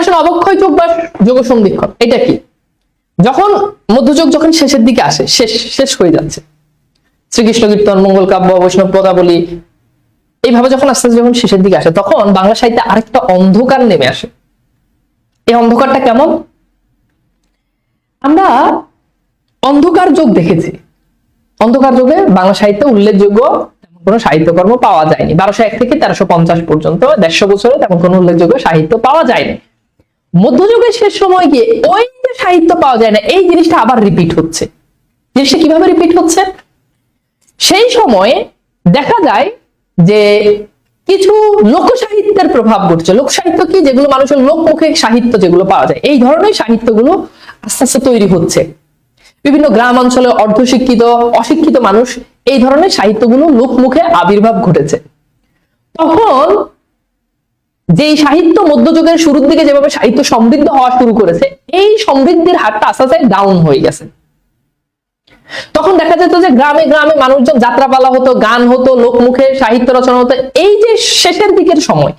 আসলে অবক্ষয় যুগ বা যোগ সন্ধিক্ষণ এটা কি? যখন মধ্যযুগ যখন শেষের দিকে আসে, শেষ শেষ হয়ে যাচ্ছে, শ্রীকৃষ্ণ কীর্তন, মঙ্গল কাব্য, বৈষ্ণব পদাবলী এইভাবে যখন আস্তে আস্তে যখন শেষের দিকে আসে, তখন বাংলা সাহিত্যে আরেকটা অন্ধকার নেমে আসে। এই অন্ধকারটা কেমন? আমরা অন্ধকার যুগ দেখেছি। অন্ধকার যুগে বাংলা সাহিত্যে উল্লেখযোগ্য কোনো সাহিত্যকর্ম পাওয়া যায়নি। বারোশো এক থেকে তেরোশো পঞ্চাশ পর্যন্ত, দেড়শো বছরে তেমন কোনো উল্লেখযোগ্য সাহিত্য পাওয়া যায়নি। মধ্যযুগের শেষ সময় গিয়ে ওই যে সাহিত্য পাওয়া যায় না, এই জিনিসটা আবার রিপিট হচ্ছে। জিনিসটা কীভাবে রিপিট হচ্ছে? সেই সময়ে দেখা যায় যে কিছু লোক সাহিত্যের প্রভাব ঘটছে। লোক সাহিত্য কি? যেগুলো মানুষের লোকমুখে সাহিত্য যেগুলো পাওয়া যায়। এই ধরনের সাহিত্যগুলো আস্তে আস্তে তৈরি হচ্ছে। বিভিন্ন গ্রাম অঞ্চলে অর্ধশিক্ষিত, অশিক্ষিত মানুষ এই ধরনের সাহিত্যগুলো লোকমুখে আবির্ভাব ঘটেছে। তখন যেই সাহিত্য মধ্যযুগের শুরুর দিকে যেভাবে সাহিত্য সমৃদ্ধ হওয়া শুরু করেছে, এই সমৃদ্ধির হারটা আস্তে আস্তে ডাউন হয়ে গেছে। তখন দেখা যেত যে গ্রামে গ্রামে মানুষজন যাত্রাপালা হতো, গান হতো, লোকমুখে সাহিত্য রচনা হতো। এই যে শেষের দিকের সময়,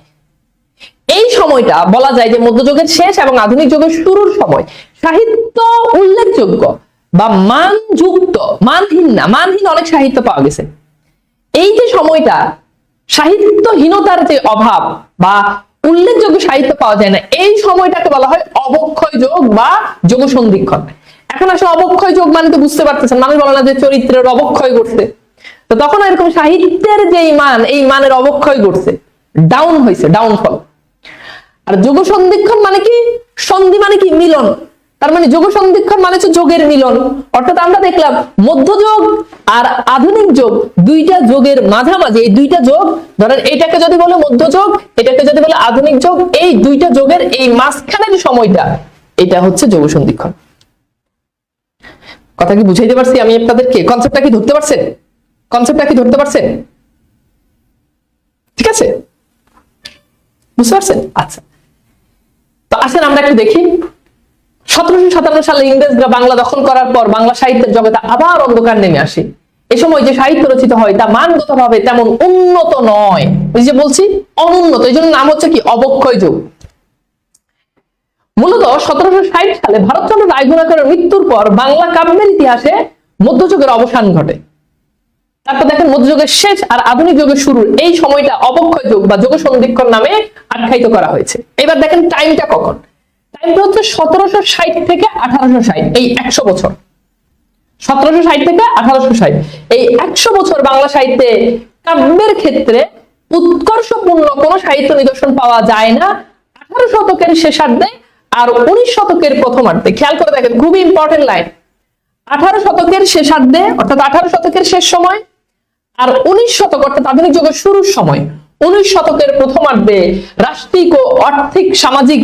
এই সময়টা বলা যায় যে মধ্যযুগের শেষ এবং আধুনিক যুগের শুরুর সময়। সাহিত্য উল্লেখযোগ্য বা মানযুক্ত, মানহীন না, মানহীন অনেক সাহিত্য পাওয়া গেছে। এই যে সময়টা সাহিত্যহীনতার যে অভাব বা উল্লেখযোগ্য সাহিত্য পাওয়া যায় না। এই সময়টাকে বলা হয় অবক্ষয় যোগ বা যোগ সন্ধিক্ষণ এখন আসলে অবক্ষয় যোগ মানে তো বুঝতে পারতেছেন, মানুষ বলে না যে চরিত্রের অবক্ষয় ঘটছে। তো তখন এরকম সাহিত্যের যে মান, এই মানের অবক্ষয় ঘটছে ডাউন হয়েছে ডাউনফল আর যোগ সন্ধিক্ষণ মানে কি? সন্ধি মানে কি? মিলন। তার মানে যোগ সন্ধিক্ষণ মানে হচ্ছে যোগের মিলন। অর্থাৎ আমরা দেখলাম মধ্যযোগ আর আধুনিক যোগ দুইটা যোগের মাঝামাঝি। এই দুইটা যোগ, ধরেন এটাকে যদি বলে মধ্যযোগ, এটাকে যদি বলে আধুনিক যোগ, এই দুইটা যোগের এই মাঝখানের সময়টা, এটা হচ্ছে যোগ সন্ধিক্ষণ। কথা কি বুঝাইতে পারছি আমি আপনাদেরকে? কনসেপ্টটা কি ধরতে পারছেন? কনসেপ্টটা কি ধরতে পারছেন? ঠিক আছে? বুঝতে পারছেন? আচ্ছা। তো আসেন আমরা একটু দেখি। সতেরোশো সাতান্ন সালে ইংরেজরা বাংলা দখল করার পর বাংলা সাহিত্যের জগতে আবার অন্ধকার নেমে আসে। এ সময় যে সাহিত্য রচিত হয়, তা মানগত ভাবে তেমন উন্নত নয়। ওই যে বলছি, অনুন্নত। এই জন্য নাম হচ্ছে কি? অবক্ষয় যুগ। মূলত সতেরোশো ষাট সালে ভারতচন্দ্র রায়গুণাকরের মৃত্যুর পর বাংলা কাব্যের ইতিহাসে মধ্যযুগের অবসান ঘটে। তারপর দেখেন, মধ্যযুগের শেষ আর আধুনিক যুগের শুরুর এই সময়টা অবক্ষয় যুগ বা যোগ সন্ধিক্ষণ নামে আখ্যায়িত করা হয়েছে। এবার দেখেন টাইমটা কখন? টাইমটা হচ্ছে সতেরোশো ষাট থেকে আঠারোশো ষাট, এই একশো বছর। সতেরোশো ষাট থেকে আঠারোশো ষাট, এই একশো বছর বাংলা সাহিত্যে কাব্যের ক্ষেত্রে উৎকর্ষপূর্ণ কোন সাহিত্য নিদর্শন পাওয়া যায় না। আঠারো শতকের শেষার্ধে আর উনিশ শতকের প্রথমার্ধে। খেয়াল করে দেখেন, খুবই ইম্পর্টেন্ট লাইন আঠারো শতকের শেষার্ধে, অর্থাৎ আঠারো শতকের শেষ সময়, আর উনিশ শতক, অর্থাৎ আধুনিক যুগের শুরুর সময়, উনিশ শতকের প্রথমার্ধে রাষ্ট্রিক ও আর্থিক সামাজিক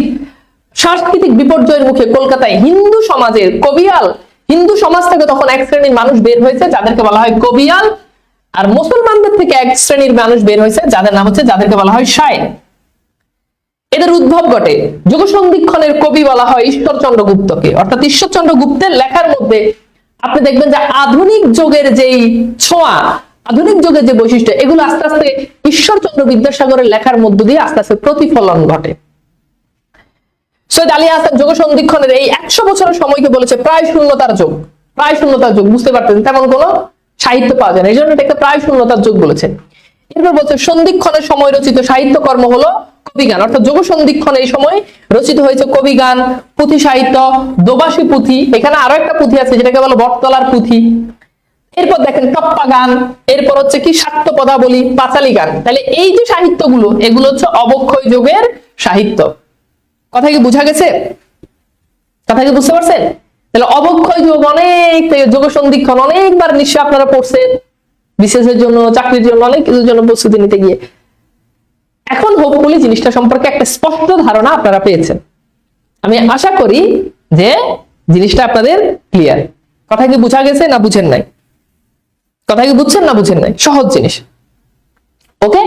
সাংস্কৃতিক বিপর্যয়ের মুখে কলকাতায় হিন্দু সমাজের কবিয়াল, হিন্দু সমাজ থেকে তখন এক শ্রেণির মানুষ বের হয়েছে, যাদেরকে বলা হয় কবিয়াল। আর মুসলমানদের থেকে এক শ্রেণির মানুষ বের হয়েছে, যাদের নাম হচ্ছে, যাদেরকে বলা হয় শায়ের এদের উদ্ভব ঘটে। যুগ সন্ধিক্ষণের কবি বলা হয় ঈশ্বরচন্দ্র গুপ্তকে। অর্থাৎ ঈশ্বরচন্দ্র গুপ্তের লেখার মধ্যে আপনি দেখবেন যে আধুনিক যুগের যেই ছোঁয়া, আধুনিক যুগের যে বৈশিষ্ট্য, এগুলো আস্তে আস্তে ঈশ্বরচন্দ্র বিদ্যাসাগরের লেখার মধ্য দিয়ে আস্তে আস্তে প্রতিফলন ঘটে। সৈয়দ আলী হাসান যোগ সন্ধিক্ষণের এই একশো বছরের সময়কে বলেছে প্রায় শূন্যতার যুগ, প্রায় শূন্যতার যুগ, বুঝতে পারতেন তেমন কোনো সাহিত্য পাওয়া যায় না। এই জন্য এটাকে প্রায় শূন্যতার যুগ বলেছে। এরপর বলছে, সন্ধিক্ষণের সময় রচিত সাহিত্যকর্ম হলো কবিগান। অর্থাৎ যোগ সন্ধিক্ষণ এই সময় রচিত হয়েছে কবিগান, পুঁথি সাহিত্য, দোবাসী পুঁথি। এখানে আরও একটা পুঁথি আছে, যেটাকে বলো বটতলার পুঁথি। এরপর দেখেন টপ্পা গান এরপর হচ্ছে কি শাক্ত পদাবলী পাঁচালী গান তাহলে এই যে সাহিত্যগুলো, এগুলো হচ্ছে অবক্ষয় যুগের সাহিত্য। কথা কি বোঝা গেছে? কথা কি বুঝতে পারছেন? তাহলে অবক্ষয় যুগ অনেক যোগ সন্ধিক্ষণ অনেকবার নিশ্চয় আপনারা পড়ছেন বিশেষের জন্য, চাকরির জন্য, অনেক কিছুর জন্য প্রস্তুতি নিতে গিয়ে। এখন হোপফুলি জিনিসটা সম্পর্কে একটা স্পষ্ট ধারণা আপনারা পেয়েছেন। আমি আশা করি যে জিনিসটা আপনাদের ক্লিয়ার কথা কি বোঝা গেছে না বুঝেন নাই? কথা কি বুঝছেন না বুঝেন নাই? সহজ জিনিস। ওকে